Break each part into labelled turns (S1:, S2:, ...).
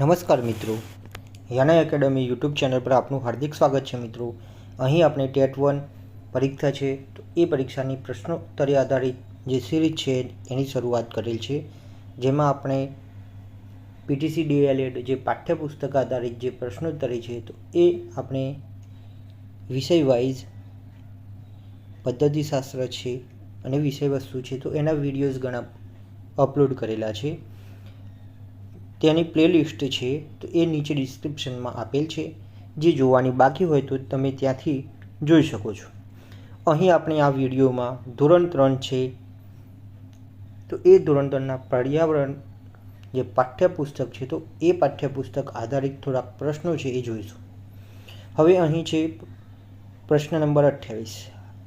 S1: નમસ્કાર મિત્રો. યાના academy YouTube channel પર આપનું હાર્દિક સ્વાગત છે મિત્રો. અહીં આપણે ટેટ વન પરીક્ષા છે. તો એ પરીક્ષાની પ્રશ્નોત્તરી આધારિત જે સિરીઝ છે એની શરૂઆત કરેલ છે. જેમાં આપણે પીટીસી ડીએલએડ જે પાઠ્યપુસ્તક આધારિત જે પ્રશ્નોત્તરી છે, તો એ આપણે વિષય વાઇઝ પદ્ધતિશાસ્ત્ર છે અને વિષય વસ્તુ છે, તો એના વિડીયોઝ ઘણા અપલોડ કરેલા છે. તેની પ્લેલિસ્ટ છે તો એ નીચે ડિસ્ક્રિપ્શનમાં આપેલ છે. જે જોવાની બાકી હોય તો તમે ત્યાંથી જોઈ શકો છો. અહીં આપણે આ વિડીયોમાં ધોરણ ત્રણ છે. તો એ ધોરણ ત્રણના પર્યાવરણ જે પાઠ્યપુસ્તક છે તો એ પાઠ્યપુસ્તક આધારિત થોડાક પ્રશ્નો છે એ જોઈશું. હવે અહીં છે પ્રશ્ન નંબર અઠ્યાવીસ.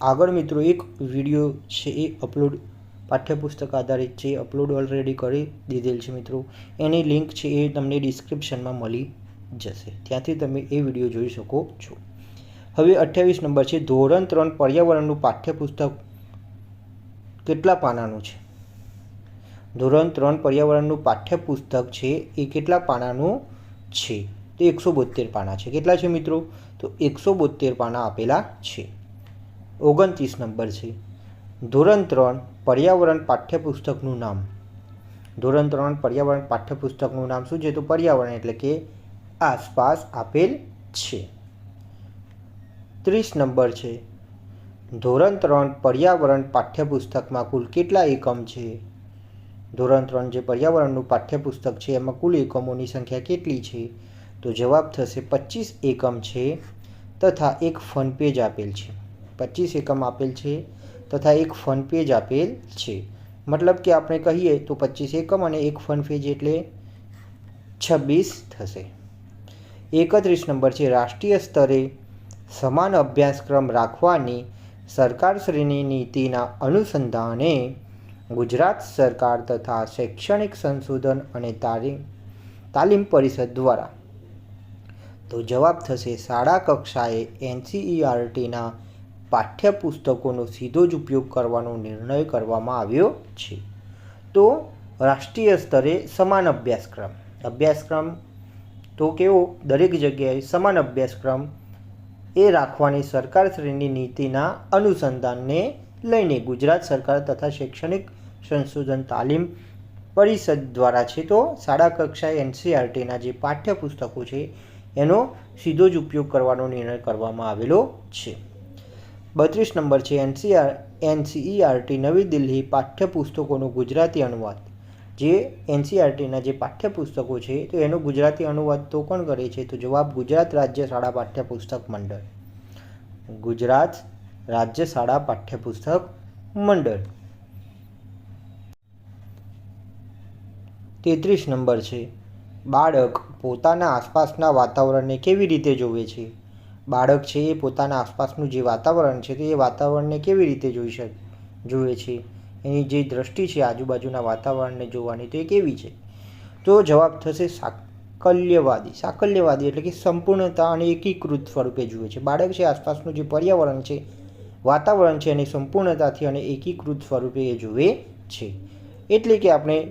S1: આગળ મિત્રો એક વીડિયો છે એ અપલોડ પાઠ્યપુસ્તક આધારિત છે અપલોડ ઓલરેડી કરી દીધેલ છે મિત્રો, એની લિંક છે એ તમને ડિસ્ક્રિપ્શનમાં મળી જશે. ત્યાંથી તમે એ વીડિયો જોઈ શકો છો. હવે અઠ્યાવીસ નંબર છે, ધોરણ ત્રણ પર્યાવરણનું પાઠ્યપુસ્તક કેટલા પાનાનું છે? ધોરણ ત્રણ પર્યાવરણનું પાઠ્યપુસ્તક છે, એ કેટલા પાનાનું છે? તે એકસો બોતેર પાના છે. કેટલા છે મિત્રો? તો એકસો બોતેર પાના આપેલા છે. ઓગણત્રીસ નંબર છે. ધોરણ ત્રણ પર્યાવરણ પાઠ્યપુસ્તકનું નામ. ધોરણ ત્રણ, પર્યાવરણ પાઠ્યપુસ્તકનું નામ શું? છે તો પર્યાવરણ એટલે કે આસપાસ આપેલ છે. ત્રીસ નંબર છે. ધોરણ ત્રણ, પર્યાવરણ પાઠ્યપુસ્તકમાં કુલ કેટલા એકમ છે? ધોરણ ત્રણ જે પર્યાવરણનું પાઠ્યપુસ્તક છે, એમાં કુલ એકમોની સંખ્યા કેટલી છે? તો જવાબ થશે પચીસ એકમ છે તથા એક ફન પેજ આપેલ છે. પચીસ એકમ આપેલ છે તથા એક ફન પેજ આપેલ છે. મતલબ કે આપણે કહીએ તો પચીસ એકમ અને એક ફન પેજ એટલે છવ્વીસ થશે. એકત્રીસ નંબર છે, રાષ્ટ્રીય સ્તરે સમાન અભ્યાસક્રમ રાખવાની સરકારશ્રીની નીતિના અનુસંધાને ગુજરાત સરકાર તથા શૈક્ષણિક સંશોધન અને તાલીમ તાલીમ પરિષદ દ્વારા. તો જવાબ થશે, શાળા કક્ષાએ એનસીઈઆરટીના પાઠ્યપુસ્તકોનો સીધો જ ઉપયોગ કરવાનો નિર્ણય કરવામાં આવ્યો છે. તો રાષ્ટ્રીય સ્તરે સમાન અભ્યાસક્રમ. અભ્યાસક્રમ તો કેવો? દરેક જગ્યાએ સમાન અભ્યાસક્રમ એ રાખવાની સરકારશ્રીની નીતિના અનુસંધાનને લઈને ગુજરાત સરકાર તથા શૈક્ષણિક સંશોધન તાલીમ પરિષદ દ્વારા છે તો શાળા કક્ષાએ એનસીઆરટીના જે પાઠ્યપુસ્તકો છે એનો સીધો જ ઉપયોગ કરવાનો નિર્ણય કરવામાં આવેલો છે. બત્રીસ નંબર છે એનસીઆર, એનસીઈઆરટી નવી દિલ્હી પાઠ્યપુસ્તકોનો ગુજરાતી અનુવાદ. જે એનસીઆરટીના જે પાઠ્યપુસ્તકો છે, તો એનો ગુજરાતી અનુવાદ તો કોણ કરે છે? તો જવાબ ગુજરાત રાજ્ય શાળા પાઠ્યપુસ્તક મંડળ. ગુજરાત રાજ્ય શાળા પાઠ્યપુસ્તક મંડળ. તેત્રીસ નંબર છે. બાળક પોતાના આસપાસના વાતાવરણને કેવી રીતે જોવે છે? બાળક છે એ પોતાના આસપાસનું જે વાતાવરણ છે તો એ વાતાવરણને કેવી રીતે જોઈ શકે જુએ છે? એની જે દ્રષ્ટિ છે આજુબાજુના વાતાવરણને જોવાની તો એ કેવી છે? તો જવાબ થશે સાકલ્યવાદી. સાકલ્યવાદી એટલે કે સંપૂર્ણતા અને એકીકૃત સ્વરૂપે જુએ છે. બાળક છે આસપાસનું જે પર્યાવરણ છે, વાતાવરણ છે એની સંપૂર્ણતાથી અને એકીકૃત સ્વરૂપે એ જુએ છે. એટલે કે આપણે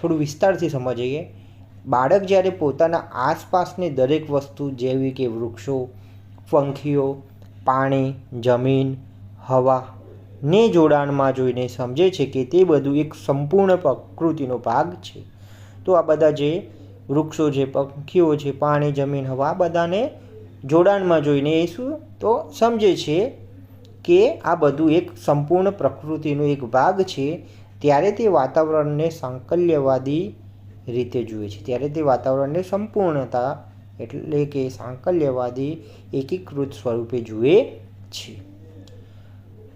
S1: થોડું વિસ્તારથી સમજીએ. બાળક જ્યારે પોતાના આસપાસની દરેક વસ્તુ જેવી કે વૃક્ષો પંખીઓ, પાણી, જમીન, હવા ને જોડાણમાં જોઈને સમજે છે કે તે બધું એક સંપૂર્ણ પ્રકૃતિનો ભાગ છે. તો આ બધા જે વૃક્ષો છે, પંખીઓ છે, પાણી, જમીન, હવા બધાને જોડાણમાં જોઈને એ શું? તો સમજે છે કે આ બધું એક સંપૂર્ણ પ્રકૃતિનો એક ભાગ છે. ત્યારે તે વાતાવરણને સાંકલ્યવાદી રીતે જુએ છે. ત્યારે તે વાતાવરણને સંપૂર્ણતા એટલે કે સાંકલ્યવાદી એકીકૃત સ્વરૂપે જુએ છે.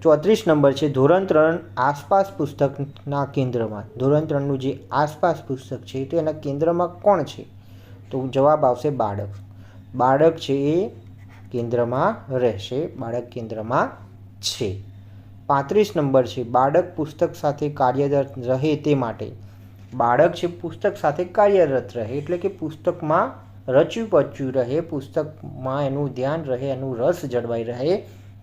S1: ચોત્રીસ નંબર છે, ધોરણ ત્રણ આસપાસ પુસ્તકના કેન્દ્રમાં. ધોરણ ત્રણનું જે આસપાસ પુસ્તક છે, તો એના કેન્દ્રમાં કોણ છે? તો જવાબ આવશે બાળક. બાળક છે એ કેન્દ્રમાં રહેશે, બાળક કેન્દ્રમાં છે. પાંત્રીસ નંબર છે, બાળક પુસ્તક સાથે કાર્યરત રહે તે માટે. બાળક છે પુસ્તક સાથે કાર્યરત રહે, એટલે કે પુસ્તકમાં રચ્યું પચ્યું રહે, પુસ્તકમાં એનું ધ્યાન રહે, એનું રસ જળવાઈ રહે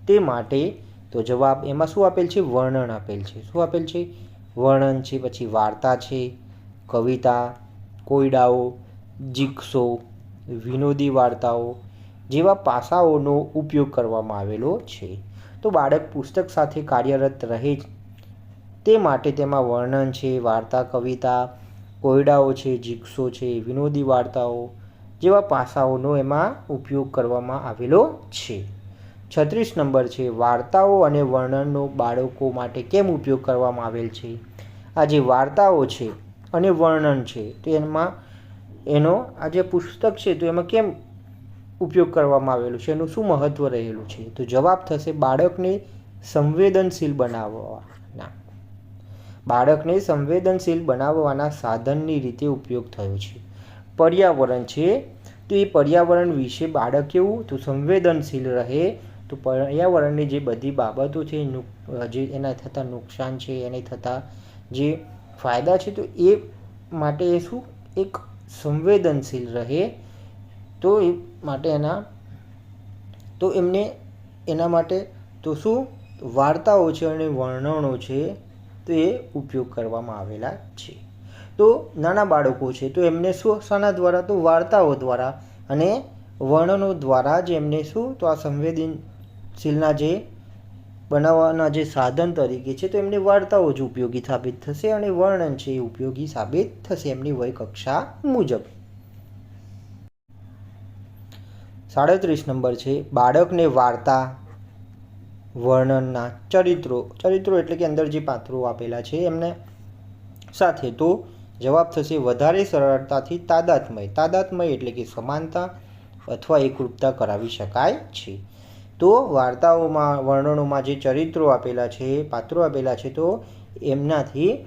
S1: તે માટે તો જવાબ એમાં શું આપેલ છે? વર્ણન આપેલ છે. શું આપેલ છે? વર્ણન છે, પછી વાર્તા છે, કવિતા, કોયડાઓ જીક્ષો વિનોદી વાર્તાઓ જેવા પાસાઓનો ઉપયોગ કરવામાં આવેલો છે. તો બાળક પુસ્તક સાથે કાર્યરત રહે તે માટે તેમાં વર્ણન છે, વાર્તા, કવિતા, કોયડાઓ છે જીક્ષો છે, વિનોદી વાર્તાઓ જેવા પાસાઓનો એમાં ઉપયોગ કરવામાં આવેલો છે. છત્રીસ નંબર છે, વાર્તાઓ અને વર્ણનનો બાળકો માટે કેમ ઉપયોગ કરવામાં આવેલ છે? આ જે વાર્તાઓ છે અને વર્ણન છે, તો એમાં એનો, આ જે પુસ્તક છે, તો એમાં કેમ ઉપયોગ કરવામાં આવેલું છે? એનું શું મહત્ત્વ રહેલું છે? તો જવાબ થશે, બાળકને સંવેદનશીલ બનાવવાના. બાળકને સંવેદનશીલ બનાવવાના સાધનની રીતે ઉપયોગ થયો છે. પર્યાવરણ છે, તો એ પર્યાવરણ વિશે બાળક કેવું તો સંવેદનશીલ રહે, તો પર્યાવરણની જે બધી બાબતો છે જે એના થતાં નુકસાન છે, એને થતાં જે ફાયદા છે, તો એ માટે એ શું? એક સંવેદનશીલ રહે, તો એ માટે એના, તો એમને એના માટે, તો શું? વાર્તાઓ છે અને વર્ણનો છે, તો એ ઉપયોગ કરવામાં આવેલા છે. તો નાના બાળકો છે, તો એમને શું શાના દ્વારા, તો વાર્તાઓ દ્વારા અને વર્ણનો દ્વારા જ એમને શું, તો આ સંવેદનશીલના જે બનાવવાના જે સાધન તરીકે છે, તો એમને વાર્તાઓ જ ઉપયોગી સાબિત થશે અને વર્ણન છે એ ઉપયોગી સાબિત થશે એમની વય કક્ષા મુજબ. સાડત્રીસ નંબર છે, બાળકને વાર્તા વર્ણનના ચરિત્રો ચરિત્રો એટલે કે અંદર જે પાત્રો આપેલા છે એમને સાથે, તો જવાબ થશે વધારે સરળતાથી તાદાત્મય. તાદાત્મય એટલે કે સમાનતા અથવા એકરૂપતા કરાવી શકાય છે. તો વાર્તાઓમાં, વર્ણનોમાં જે ચરિત્રો આપેલા છે, પાત્રો આપેલા છે, તો એમનાથી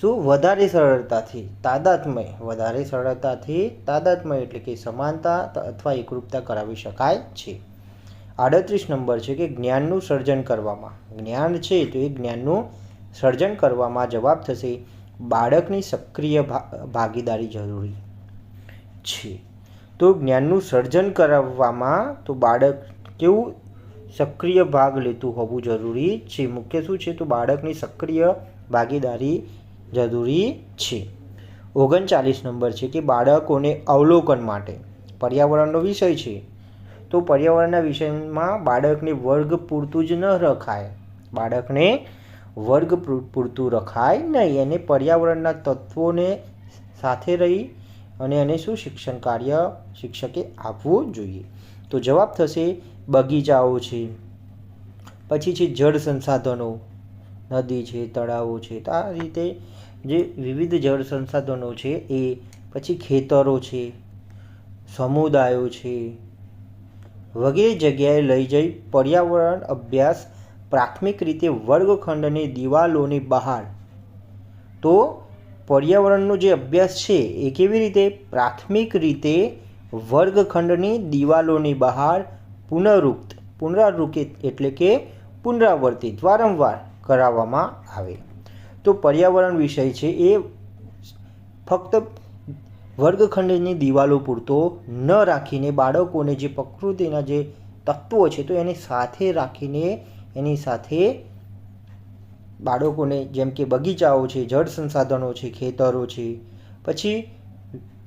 S1: શું? વધારે સરળતાથી. તાદાત્મય. વધારે સરળતાથી તાદાત્મય એટલે કે સમાનતા અથવા એકરૂપતા કરાવી શકાય છે. આડત્રીસ નંબર છે કે જ્ઞાનનું સર્જન કરવામાં. જ્ઞાન છે તો એ જ્ઞાનનું સર્જન કરવામાં જવાબ થશે. બાળકની સક્રિય ભાગીદારી જરૂરી છે. તો જ્ઞાનનું સર્જન કરાવવામાં તો બાળક કેવું સક્રિય ભાગ લેતું હોવું જરૂરી છે? મુખ્ય શું છે? તો બાળકની સક્રિય ભાગીદારી જરૂરી છે. ઓગણચાલીસ નંબર છે કે બાળકોને અવલોકન માટે. પર્યાવરણનો વિષય છે. તો પર્યાવરણના વિષયમાં બાળકને વર્ગ પૂરતું જ ન રખાય. બાળકને વર્ગ પૂરતું રખાય નહીં. એને પર્યાવરણના તત્વોને સાથે રહી અને એને શું શિક્ષણ કાર્ય શિક્ષકે આપવું જોઈએ. તો જવાબ થશે બગીચાઓ છે, પછી છે જળ સંસાધનો, નદી છે, તળાવો છે. તો આ રીતે જે વિવિધ જળ સંસાધનો છે એ, પછી ખેતરો છે, સમુદાયો છે, વગેરે જગ્યાએ લઈ જઈ પર્યાવરણ અભ્યાસ પ્રાથમિક રીતે વર્ગખંડની દિવાલોની બહાર. તો પર્યાવરણનો જે અભ્યાસ છે એ કેવી રીતે? પ્રાથમિક રીતે વર્ગખંડની દિવાલોની બહાર પુનરુક્ત, પુનરાવૃત્ત એટલે કે પુનરાવર્તિત વારંવાર કરાવવામાં આવે. તો પર્યાવરણ વિષય છે એ ફક્ત વર્ગખંડની દિવાલો પૂરતો ન રાખીને બાળકોને જે પ્રકૃતિના જે તત્વો છે તો એની સાથે રાખીને એની સાથે બાળકોને જેમ કે બગીચાઓ છે, જળ સંસાધનો છે, ખેતરો છે, પછી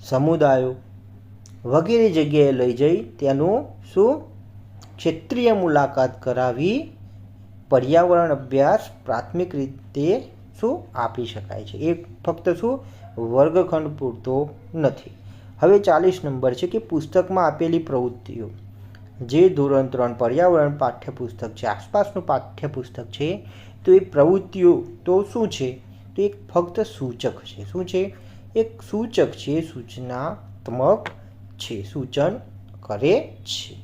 S1: સમુદાયો વગેરે જગ્યાએ લઈ જઈ તેનું શું? ક્ષેત્રીય મુલાકાત કરાવી પર્યાવરણ અભ્યાસ પ્રાથમિક રીતે શું? આપી શકાય છે. એ ફક્ત શું? વર્ગખંડ પૂરતો નથી. હવે ચાલીસ નંબર છે કે પુસ્તકમાં આપેલી પ્રવૃત્તિઓ. જે ધોરણ ત્રણ પર્યાવરણ પાઠ્યપુસ્તક છે, આસપાસનું પાઠ્યપુસ્તક છે, તો એ પ્રવૃત્તિઓ તો શું છે? તો એક ફક્ત સૂચક છે. શું છે? એક સૂચક છે, સૂચનાત્મક છે, સૂચન કરે છે.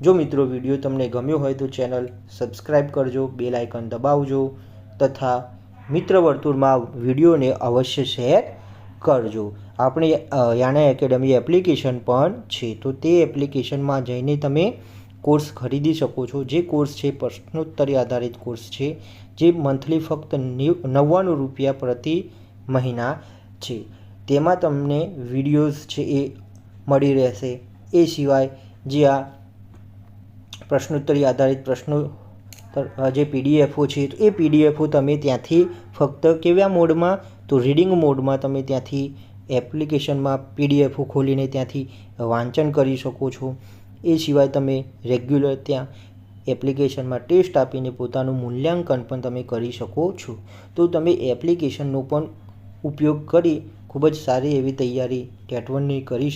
S1: જો મિત્રો વીડિયો તમને ગમ્યો હોય તો ચેનલ સબસ્ક્રાઈબ કરજો, બેલ આઇકન દબાવજો, તથા મિત્ર વર્તુળમાં વિડીયોને અવશ્ય શેર કરજો. આપણે યાના એકેડમી એપ્લિકેશન પણ છે. તો તે એપ્લિકેશનમાં જઈને તમે કોર્સ ખરીદી શકો છો. જે કોર્સ છે, પ્રશ્નોત્તરી આધારિત કોર્સ છે, જે મંથલી ફક્ત નવ્વાણું રૂપિયા પ્રતિ મહિના છે. તેમાં તમને વિડીયોઝ છે એ મળી રહેશે. એ સિવાય જે આ પ્રશ્નોત્તરી આધારિત પ્રશ્નો જે પીડીએફઓ છે, તો એ પીડીએફઓ તમે ત્યાંથી ફક્ત કેવા મોડમાં? તો રીડિંગ મોડમાં તમે ત્યાંથી એપ્લિકેશનમાં પીડીએફો ખોલીને ત્યાંથી વાંચન કરી શકો છો. એ સિવાય તમે રેગ્યુલર ત્યાં એપ્લિકેશનમાં ટેસ્ટ આપીને પોતાનું મૂલ્યાંકન પણ તમે કરી શકો છો. તો તમે એપ્લિકેશનનો પણ ઉપયોગ કરી ખૂબ જ સારી એવી તૈયારી ટેટ કરી